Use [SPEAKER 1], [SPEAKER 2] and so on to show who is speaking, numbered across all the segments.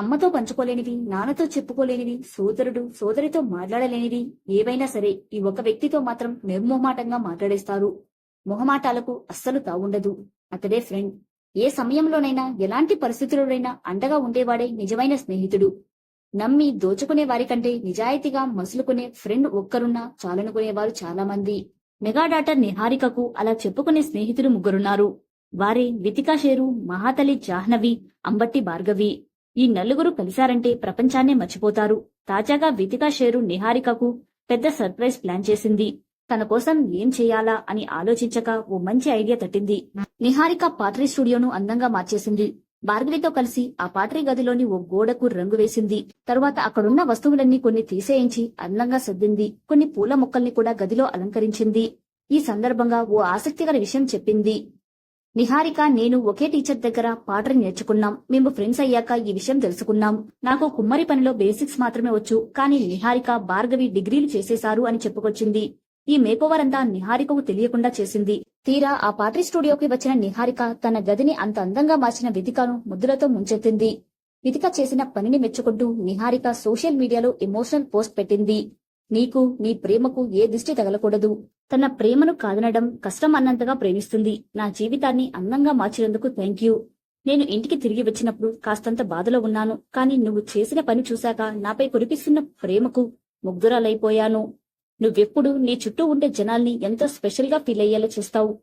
[SPEAKER 1] అమ్మతో పంచుకోలేనివి నాన్నతో చెప్పుకోలేనివి సోదరుడు సోదరితో మాట్లాడలేనివి ఏవైనా సరే ఈ ఒక వ్యక్తితో మాత్రం నిర్మోహమాటంగా మాట్లాడేస్తారు. మొహమాటాలకు అస్సలు తావుండదు. అతడే ఫ్రెండ్ ఏ సమయంలోనైనా ఎలాంటి పరిస్థితుల్లోనైనా అండగా ఉండేవాడే నిజమైన స్నేహితుడు. నమ్మి దోచుకునే వారి కంటే నిజాయితీగా మసులుకునే ఫ్రెండ్ ఒక్కరున్నా చాలనుకునేవారు చాలా మంది మెగా డాటర్ నిహారికకు అలా చెప్పుకునే స్నేహితులు ముగ్గురున్నారు. వారే వితికా షేరు మహాతలి జాహ్నవి అంబట్టి భార్గవి. ఈ నలుగురు కలిశారంటే ప్రపంచాన్నే మర్చిపోతారు. తాజాగా వితికా షేరు నిహారికకు పెద్ద సర్ప్రైజ్ ప్లాన్ చేసింది. తన కోసం ఏం చేయాలా అని ఆలోచించక ఓ మంచి ఐడియా తట్టింది. నిహారిక పాట్రీ స్టూడియోను అందంగా మార్చేసింది. భార్గవితో కలిసి ఆ పాట్రీ గదిలోని ఓ గోడకు రంగు వేసింది. తరువాత అక్కడున్న వస్తువులన్నీ కొన్ని తీసేయించి అందంగా సర్దింది. కొన్ని పూల మొక్కల్ని కూడా గదిలో అలంకరించింది. ఈ సందర్భంగా ఓ ఆసక్తికర విషయం చెప్పింది. నిహారిక నేను ఒకే టీచర్ దగ్గర పాటలు నేర్చుకున్నాం. మేము ఫ్రెండ్స్ అయ్యాక ఈ విషయం తెలుసుకున్నాం. నాకు కుమ్మరి పనిలో బేసిక్స్ మాత్రమే వచ్చు కానీ నిహారిక భార్గవి డిగ్రీలు చేసేశారు అని చెప్పుకొచ్చింది. ఈ మేకోవర్ అంతా నిహారికకు తెలియకుండా చేసింది. తీరా ఆ పాట్రీ స్టూడియోకి వచ్చిన నిహారిక తన గదిని అంత అందంగా మార్చిన విధికను ముద్దులతో ముంచెత్తింది. విధిక చేసిన పనిని మెచ్చుకుంటూ నిహారిక సోషల్ మీడియాలో ఎమోషనల్ పోస్ట్ పెట్టింది. నీకు నీ ప్రేమకు ఏ దిష్టి తగలకూడదు. తన ప్రేమను కాదనడం కష్టం అన్నంతగా ప్రేమిస్తుంది. నా జీవితాన్ని అందంగా మార్చినందుకు థ్యాంక్ యూ నేను ఇంటికి తిరిగి వచ్చినప్పుడు కాస్తంత బాధలో ఉన్నాను. కానీ నువ్వు చేసిన పని చూశాక నాపై కురిపిస్తున్న ప్రేమకు ముగ్ధురాలైపోయాను. నువ్వెప్పుడు నీ చుట్టూ ఉండే జనాల్ని ఎంతో స్పెషల్గా ఫీల్ అయ్యేలా చేస్తావు?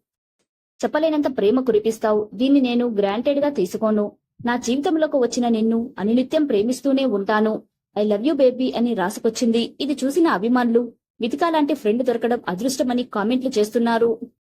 [SPEAKER 1] చెప్పలేనంత ప్రేమ కురిపిస్తావు. దీన్ని నేను గ్రాంటెడ్గా తీసుకోను. నా జీవితంలోకి వచ్చిన నిన్ను అనునిత్యం ప్రేమిస్తూనే ఉంటాను. ఐ లవ్ యూ బేబీ అని రాసుకొచ్చింది. ఇది చూసిన అభిమానులు మితికా లాంటి ఫ్రెండ్ దొరకడం అదృష్టమని కామెంట్లు చేస్తున్నారు.